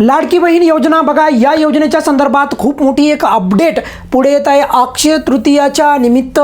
लाडकी बहीण योजना. बघा या योजनेच्या संदर्भात खूप मोठी एक अपडेट पुढे येत आहे. अक्षय तृतीयाच्या निमित्त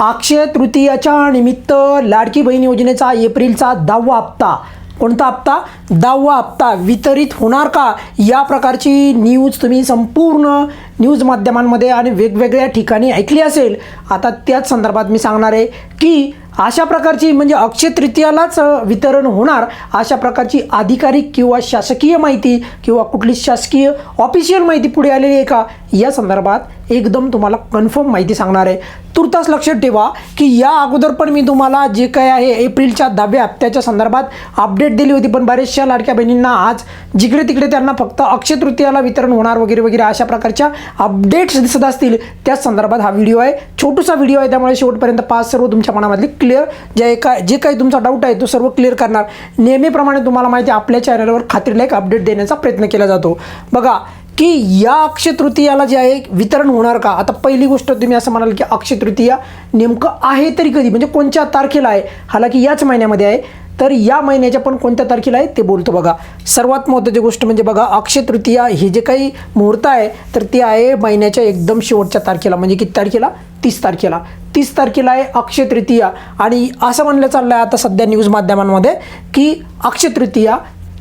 अक्षय तृतीयाच्या निमित्त लाडकी बहीण योजनेचा एप्रिलचा दहावा हप्ता. कोणता हप्ता? दहावा हप्ता वितरित होणार का? या प्रकारची न्यूज तुम्ही संपूर्ण न्यूज माध्यमांमध्ये आणि वेगवेगळ्या ठिकाणी ऐकली असेल. आता त्याच संदर्भात मी सांगणार आहे की अशा प्रकारची म्हणजे अक्षय तृतीयालाच वितरण होणार अशा प्रकारची आधिकारिक किंवा शासकीय माहिती किंवा कुठली शासकीय ऑफिशियल माहिती पुढे आलेली आहे का? या संदर्भात एकदम तुम्हाला कन्फर्म माहिती सांगणार आहे. तुर्तास लक्षात ठेवा की या अगोदर पण मी तुम्हाला जे काय आहे एप्रिलच्या दहाव्या हप्त्याच्या संदर्भात अपडेट दिली होती पण बऱ्याचशा लाडक्या बहिणींना आज जिकडे तिकडे त्यांना फक्त अक्षय तृतीयाला वितरण होणार वगैरे वगैरे अशा प्रकारच्या अपडेट्स दिसत असतील. त्याच संदर्भात हा व्हिडिओ आहे छोटूसा व्हिडिओ आहे त्यामुळे शेवटपर्यंत पाच सर्व तुमच्या मनामधली क्लिअर जे काय जे काही तुमचा डाऊट आहे तो सर्व क्लिअर करणार. नेहमीप्रमाणे तुम्हाला माहिती आहे, आपल्या चॅनलवर खात्रीला एक अपडेट देण्याचा प्रयत्न केला जातो. बघा की या अक्षय तृतीयाला जे आहे वितरण होणार का? आता पहिली गोष्ट तुम्ही असं म्हणाल की अक्षय तृतीया नेमकं आहे तरी कधी? म्हणजे कोणत्या तारखेला आहे? हालाकी याच महिन्यामध्ये आहे. तर या महिन्याच्या पण कोणत्या तारखेला आहे ते बोलतो बघा. सर्वात महत्त्वाची गोष्ट म्हणजे बघा अक्षय तृतीया हे जे काही मुहूर्त आहे तर ते आहे महिन्याच्या एकदम शेवटच्या तारखेला. म्हणजे किती तारखेला? तीस तारखेला. तीस तारखेला आहे अक्षय तृतीया. आणि असं म्हणलं चाललं आहे आता सध्या न्यूज माध्यमांमध्ये की अक्षय तृतीया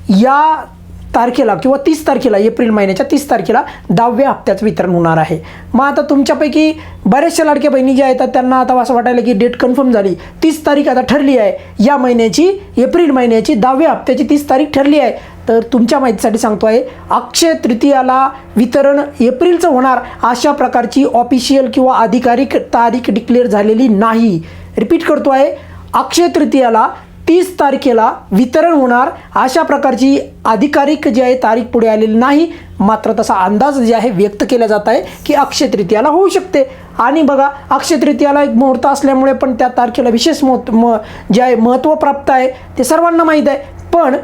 या तारखेला किंवा तीस तारखेला एप्रिल महिन्याच्या तीस तारखेला दहाव्या हप्त्याचं वितरण होणार आहे. मग आता तुमच्यापैकी बऱ्याचशा लाडक्या बहिणी ज्या आहेत त्यांना आता असं वाटायला की डेट कन्फर्म झाली. तीस तारीख आता ठरली आहे. या महिन्याची एप्रिल महिन्याची दहाव्या हप्त्याची तीस तारीख ठरली आहे. तर तुमच्या माहितीसाठी सांगतो आहे अक्षय तृतीयाला वितरण एप्रिलचं होणार अशा प्रकारची ऑफिशियल किंवा आधिकारिक तारीख डिक्लेअर झालेली नाही. रिपीट करतो आहे अक्षय तृतीयाला तीस तारखेला वितरण होणार अशा प्रकारची आधिकारिक जी आहे तारीख पुढे आलेली नाही. मात्र तसा अंदाज जे आहे व्यक्त केला जात आहे की अक्षय तृतीयाला होऊ शकते. आणि बघा अक्षय तृतीयाला एक मुहूर्त असल्यामुळे पण त्या तारखेला विशेष महत्त्व म जे आहे महत्त्व प्राप्त आहे ते सर्वांना माहीत आहे. पण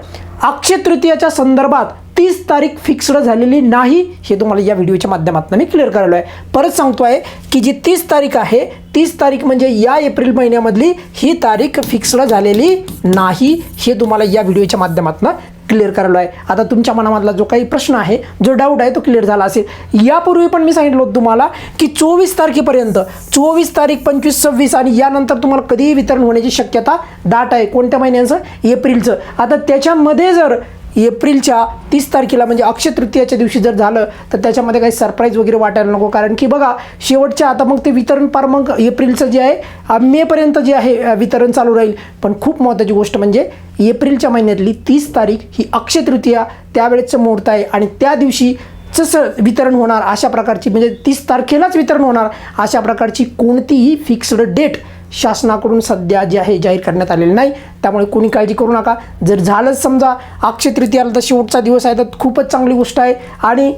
अक्षय तृतीयाच्या संदर्भात तीस तारीख फिक्स्ड झालेली नाही हे तुम्हाला या व्हिडिओच्या माध्यमातून मी क्लिअर करायलो आहे परत सांगतो आहे की जी तीस तारीख आहे तीस तारीख म्हणजे या एप्रिल महिन्यामधली ही तारीख फिक्स्ड झालेली नाही हे तुम्हाला या व्हिडिओच्या माध्यमातून क्लिअर करायला आहे. आता तुमच्या मनामधला जो काही प्रश्न आहे जो डाऊट आहे तो क्लिअर झाला असेल. यापूर्वी पण मी सांगितलं होतं तुम्हाला की चोवीस तारखेपर्यंत चोवीस तारीख पंचवीस सव्वीस आणि यानंतर तुम्हाला कधीही वितरण होण्याची शक्यता दाट आहे. कोणत्या महिन्याचं? एप्रिलचं. आता त्याच्यामध्ये जर एप्रिलच्या तीस तारखेला म्हणजे अक्षय तृतीयाच्या दिवशी जर झालं तर त्याच्यामध्ये काही सरप्राईज वगैरे वाटायला नको. कारण की बघा शेवटच्या आता मग ते वितरण पार मग एप्रिलचं जे आहे मेपर्यंत जे आहे वितरण चालू राहील. पण खूप महत्त्वाची गोष्ट म्हणजे एप्रिलच्या महिन्यातली तीस तारीख ही अक्षय तृतीया त्यावेळेचं मुहूर्त आहे. आणि त्या दिवशी जसं वितरण होणार अशा प्रकारची म्हणजे तीस तारखेलाच वितरण होणार अशा प्रकारची कोणतीही फिक्स्ड डेट शासनाकडून सध्या जे आहे जाहीर करण्यात आलेलं नाही. त्यामुळे कोणी काळजी करू नका. जर झालंच समजा अक्षय तृतीयाला तर शेवटचा दिवस आहे तर खूपच चांगली गोष्ट आहे. आणि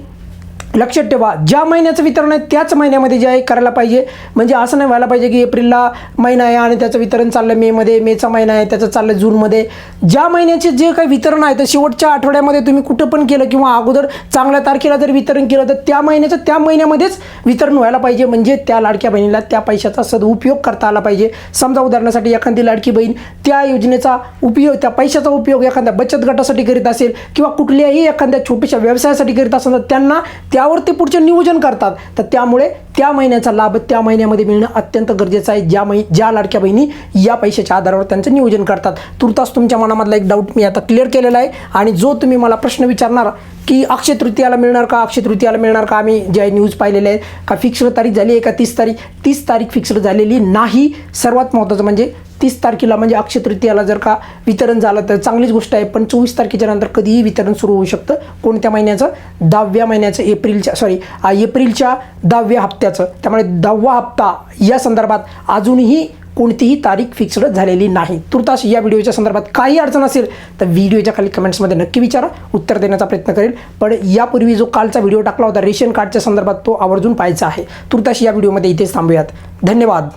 लक्षात ठेवा ज्या महिन्याचं वितरण आहे त्याच महिन्यामध्ये जे आहे करायला पाहिजे. म्हणजे असं नाही व्हायला पाहिजे की एप्रिलला महिना आहे आणि त्याचं वितरण चाललं मेमध्ये मेचा महिना आहे त्याचं चाललं जूनमध्ये. ज्या महिन्याचे जे काही वितरण आहे तर शेवटच्या आठवड्यामध्ये तुम्ही कुठं पण केलं किंवा अगोदर चांगल्या तारखेला जर वितरण केलं तर त्या महिन्याचं त्या महिन्यामध्येच वितरण व्हायला पाहिजे. म्हणजे त्या लाडक्या बहिणीला त्या पैशाचा सदुपयोग करता आला पाहिजे. समजा उदाहरणासाठी एखादी लाडकी बहीण त्या योजनेचा उपयोग त्या पैशाचा उपयोग एखाद्या बचत गटासाठी करीत असेल किंवा कुठल्याही एखाद्या छोट्याशा व्यवसायासाठी करीत असेल तर त्यांना त्यावर ते पुढचे नियोजन करतात तर त्यामुळे त्या महिन्याचा लाभ त्या महिन्यामध्ये मिळणं अत्यंत गरजेचं आहे. ज्या मै ज्या लाडक्या बहिणी या पैशाच्या आधारावर त्यांचं नियोजन करतात. तुर्तास तुमच्या मनामधला एक डाऊट मी आता क्लिअर केलेला आहे. आणि जो तुम्ही मला प्रश्न विचारणार की अक्षय तृतीयाला मिळणार का? अक्षय तृतीयाला मिळणार का? आम्ही जे आहे न्यूज पाहिलेले आहेत. का फिक्स्ड तारीख झाली आहे का तीस तारीख? तीस तारीख फिक्स्ड झालेली नाही. सर्वात महत्त्वाचं म्हणजे तीस तारखेला म्हणजे अक्षय तृतीयाला जर का वितरण झालं तर चांगलीच गोष्ट आहे. पण चोवीस तारखेच्या नंतर कधीही वितरण सुरू होऊ शकतं. कोणत्या महिन्याचं? दहाव्या महिन्याचं एप्रिलच्या सॉरी एप्रिलच्या दहाव्या हप्त्याचं. त्यामुळे दहावा हप्ता या संदर्भात अजूनही कोणतीही तारीख फिक्स्ड झालेली नाही. तुर्तास या व्हिडिओच्या संदर्भात काही अडचण असेल तर व्हिडिओच्या खाली कमेंट्समध्ये नक्की विचारा उत्तर देण्याचा प्रयत्न करेल. पण यापूर्वी जो कालचा व्हिडिओ टाकला होता रेशन कार्डच्या संदर्भात तो आवर्जून पाहायचा आहे. तुर्तास या व्हिडिओमध्ये इथेच थांबूयात. धन्यवाद.